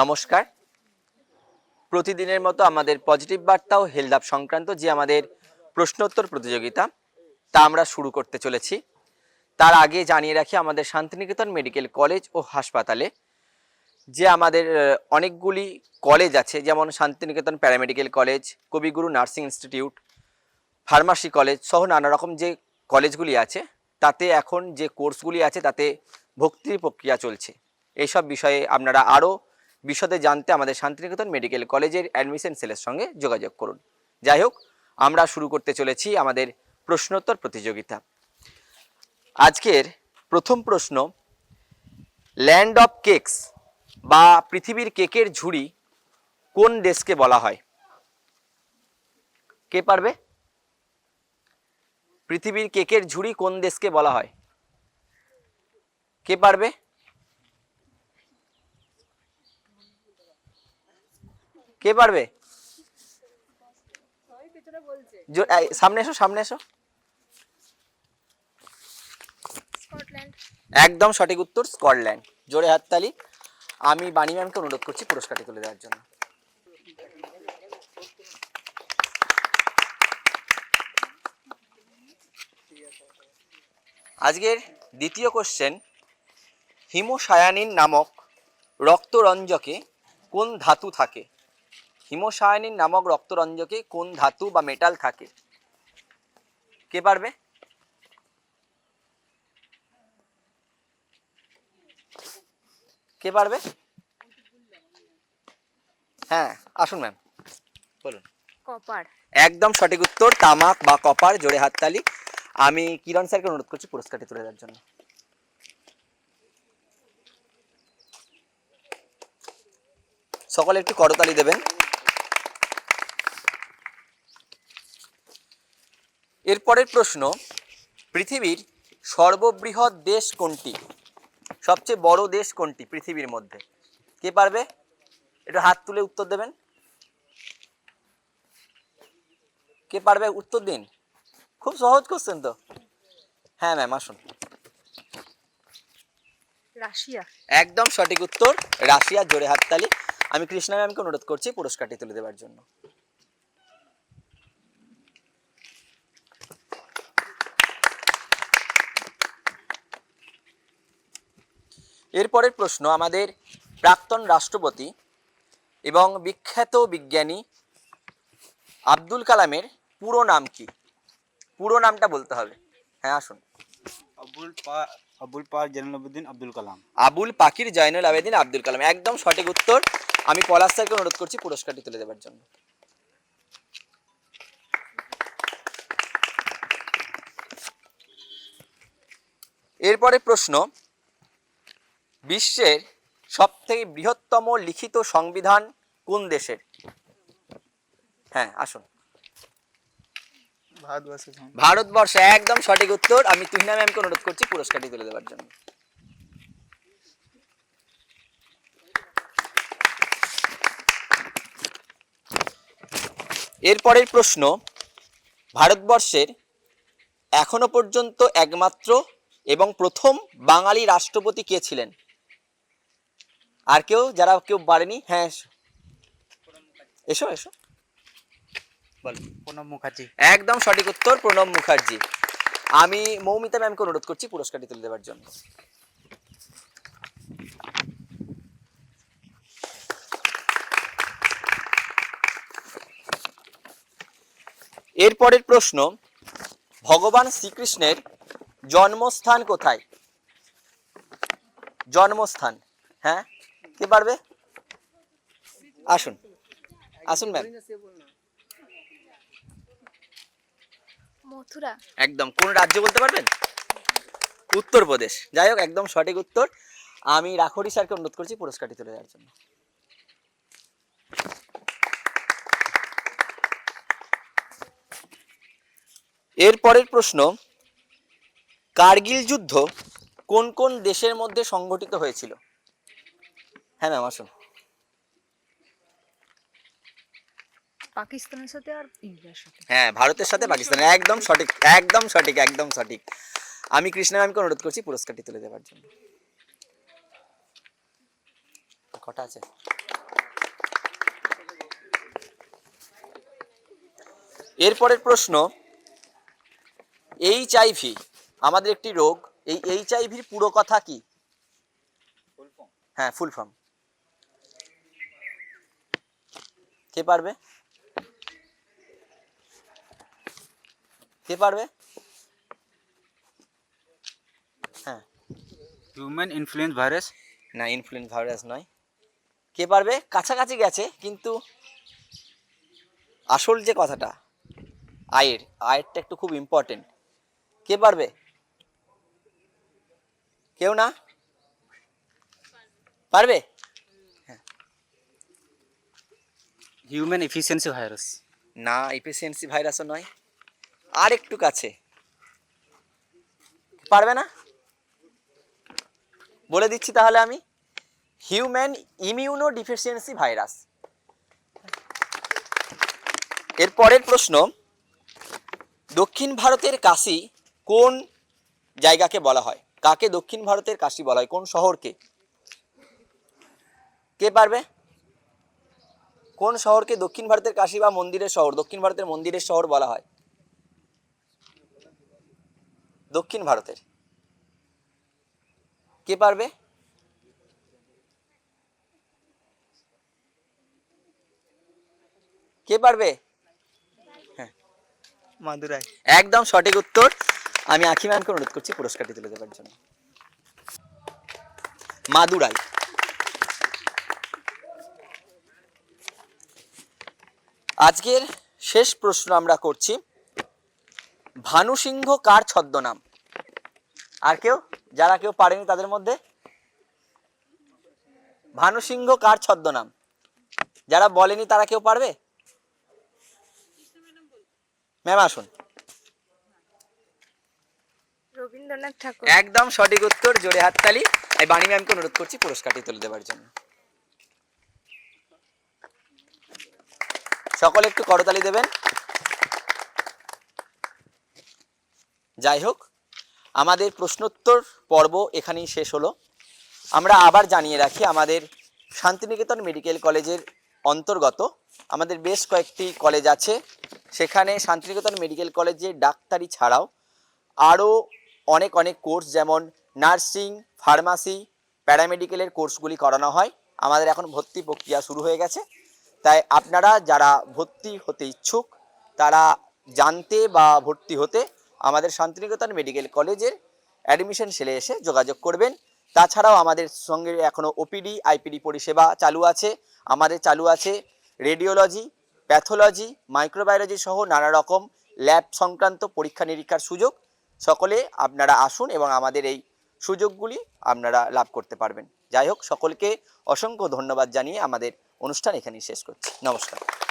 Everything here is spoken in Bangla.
নমস্কার। প্রতিদিনের মতো আমাদের পজিটিভ বার্তা ও হেলথ আপ সংক্রান্ত যে আমাদের প্রশ্নোত্তর প্রতিযোগিতা, তা আমরা শুরু করতে চলেছি। তার আগে জানিয়ে রাখি আমাদের শান্তিনিকেতন মেডিকেল কলেজ ও হাসপাতালে যে আমাদের অনেকগুলি কলেজ আছে, যেমন Santiniketan paramedical college, Kabiguru nursing institute, pharmacy college সহ নানা রকম যে কলেজগুলি আছে, তাতে এখন যে কোর্সগুলি আছে, তাতে ভর্তির প্রক্রিয়া চলছে। এইসব বিষয়ে আপনারা আরও বিশদে জানতে আমাদের শান্তিনিকেতন মেডিকেল কলেজের অ্যাডমিশন সেলের সঙ্গে যোগাযোগ করুন। যাই হোক, আমরা শুরু করতে চলেছি আমাদের প্রশ্নোত্তর প্রতিযোগিতা। আজকের প্রথম প্রশ্ন, ল্যান্ড অফ কেকস বা পৃথিবীর কেকের ঝুড়ি কোন দেশকে বলা হয়? কে পারবে? পৃথিবীর কেকের ঝুড়ি কোন দেশকে বলা হয়? কে পারবে? কে পারবে? সামনে এসো সামনে এসো। একদম সঠিক উত্তর স্কটল্যান্ড। জোরে হাততালি। আমি বাণী ম্যামকে অনুরোধ করছি পুরস্কারটি তুলে দেওয়ার জন্য। আজকের দ্বিতীয় কোশ্চেন হিমোসায়ানিন নামক রক্তরঞ্জকে কোন ধাতু থাকে? হিমোসায়ানিন নামক রক্তরঞ্জকে কোন ধাতু বা মেটাল থাকে? কে পারবে? কে পারবে? হ্যাঁ আসুন ম্যাম বলুন। কপার। একদম সঠিক উত্তর তামাক বা কপার জোরে হাততালি আমি কিরণ স্যারকে অনুরোধ করছি পুরস্কারটি তুলে দেওয়ার জন্য। সকলে একটু করতালি দেবেন। এরপরের প্রশ্ন পৃথিবীর সর্ববৃহৎ দেশ কোনটি? সবচেয়ে বড় দেশ কোনটি পৃথিবীর মধ্যে? কে পারবে? একটু হাত তুলে উত্তর দেবেন। কে পারবে উত্তর দিন? খুব সহজ কোশ্চেন তো। হ্যাঁ ম্যাম আসুন। রাশিয়া। একদম সঠিক উত্তর রাশিয়া জোরে হাততালি। আমি কৃষ্ণা ম্যামকে অনুরোধ করছি পুরস্কারটি তুলে দেওয়ার জন্য। এরপরের প্রশ্ন আমাদের প্রাক্তন রাষ্ট্রপতি এবং বিখ্যাত বিজ্ঞানী আব্দুল কালামের পুরো নাম কি? পুরো নামটা বলতে হবে। হ্যাঁ আসুন। আবুল পা আবুল পাক জালালউদ্দিন আব্দুল কালাম। আবুল পাকির জয়নুল আবেদিন আব্দুল কালাম। একদম সঠিক উত্তর। আমি পলাশ স্যারকে অনুরোধ করছি পুরস্কারটি তুলে দেওয়ার জন্য। এরপরে প্রশ্ন বিশ্বের সবথেকে বৃহত্তম লিখিত সংবিধান কোন দেশের? হ্যাঁ আসুন। ভারতবর্ষ একদম সঠিক উত্তর। আমি তুহিনা ম্যামকে অনুরোধ করছি পুরস্কারটি তুলে দেওয়ার জন্য। এরপরের প্রশ্ন ভারতবর্ষের এখনও পর্যন্ত একমাত্র এবং প্রথম বাঙালি রাষ্ট্রপতি কে ছিলেন? আর কেউ যারা কেউ পারেনি হ্যাঁ এসো। এসো এসো। বলো প্রণব মুখার্জি। একদম সঠিক উত্তর প্রণব মুখার্জি। আমি মৌমিতা ম্যামকে অনুরোধ করছি পুরস্কারটি তুলে দেওয়ার জন্য। এরপরের প্রশ্ন ভগবান শ্রীকৃষ্ণের জন্মস্থান কোথায়? জন্মস্থান হ্যাঁ? কে পারবে আসুন। আসুন ম্যাম। মথুরা। একদম। কোন রাজ্য বলতে পারবেন? উত্তরপ্রদেশ। যাই হোক একদম সঠিক উত্তর। আমি রাখরি স্যারকে অনুরোধ করছি পুরস্কারটি তুলে দেওয়ার জন্য। এরপরের প্রশ্ন কার্গিল যুদ্ধ কোন কোন দেশের মধ্যে সংঘটিত হয়েছিল? হ্যাঁ ম্যাম আসুন। পাকিস্তানের সাথে আর ইন্ডিয়ার সাথে? হ্যাঁ ভারতের সাথে পাকিস্তান একদম সঠিক একদম সঠিক একদম সঠিক। আমি কৃষ্ণ ম্যামকে অনুরোধ করছি পুরস্কারটি তুলে দেওয়ার জন্য। কটা আছে? এরপরের প্রশ্ন এইচআইভি আমাদের একটি রোগ এই এইচ আইভির পুরো কথা কি? হ্যাঁ ফুল ফর্ম কে পারবে? কে পারবে? হ্যাঁ। হিউম্যান ইনফ্লুয়েন্স ভাইরাস না ইনফ্লুয়েন্স ভাইরাস নয়। কে পারবে? কাছাকাছি গেছে কিন্তু আসল যে কথাটা আয়ের আয়েরটা একটু খুব ইম্পর্টেন্ট কে পারবে? কেউ না? পারবে? হিউম্যান এফিসিয়েন্সি ভাইরাস না এফিসিয়েন্সি ভাইরাসও নয়। আর একটু কাছে। পারবে না? বলে দিচ্ছি তাহলে আমি। হিউম্যান ইমিউনো ডিফিসিয়েন্সি ভাইরাস এর পরের প্রশ্ন, দক্ষিণ ভারতের কাশি কোন জায়গাকে বলা হয়? কাকে দক্ষিণ ভারতের কাশি বলা হয়? কোন শহরকে? কে পারবে? কোন শহরকে দক্ষিণ ভারতের কাশি বা মন্দিরের শহর? দক্ষিণ ভারতের মন্দিরের শহর বলা হয়। দক্ষিণ ভারতের। কে পারবে? কে পারবে? হ্যাঁ। মাদুরাই। একদম সঠিক উত্তর। আমি আখি অনুরোধ করছি পুরস্কারটি তুলে দেওয়ার জন্য। মাদুরাই। আজকের শেষ প্রশ্ন আমরা করছি ভানু সিংহ কার ছদ্মনাম? আর কেউ? যারা কেউ পারেনি তাদের মধ্যে? ভানু সিংহ কার ছদ্মনাম? যারা বলেনি তারা কেউ পারবে? ম্যাম আসুন। রবীন্দ্রনাথ ঠাকুর। একদম সঠিক উত্তর জোরে হাততালি। আমি বাণী ম্যামকে অনুরোধ করছি পুরস্কারটি তুলে দেওয়ার জন্য। সকলে একটু করতালি দেবেন। যাই হোক আমাদের প্রশ্নোত্তর পর্ব এখানেই শেষ হলো। আমরা আবার জানিয়ে রাখি, আমাদের শান্তিনিকেতন মেডিকেল কলেজের অন্তর্গত আমাদের বেশ কয়েকটি কলেজ আছে। সেখানে শান্তিনিকেতন মেডিকেল কলেজে ডাক্তারি ছাড়াও আরও অনেক অনেক কোর্স যেমন নার্সিং, ফার্মাসি, প্যারামেডিকেলের কোর্সগুলি করানো হয়। আমাদের এখন ভর্তি প্রক্রিয়া শুরু হয়ে গেছে। তাই আপনারা যারা ভর্তি হতে ইচ্ছুক, তারা জানতে বা ভর্তি হতে আমাদের শান্তিনিকেতন মেডিকেল কলেজের অ্যাডমিশন সেলে এসে যোগাযোগ করবেন। তাছাড়াও আমাদের সঙ্গে এখনও ওপিডি, আইপিডি পরিষেবা চালু আছে। আমাদের চালু আছে রেডিওলজি, প্যাথোলজি, মাইক্রোবায়োলজি সহ নানা রকম ল্যাব সংক্রান্ত পরীক্ষা নিরীক্ষার সুযোগ। সকলে আপনারা আসুন এবং আমাদের এই সুযোগগুলি আপনারা লাভ করতে পারবেন। যাই হোক, সকলকে অসংখ্য ধন্যবাদ জানিয়ে আমাদের অনুষ্ঠান এখানেই শেষ করছি। নমস্কার।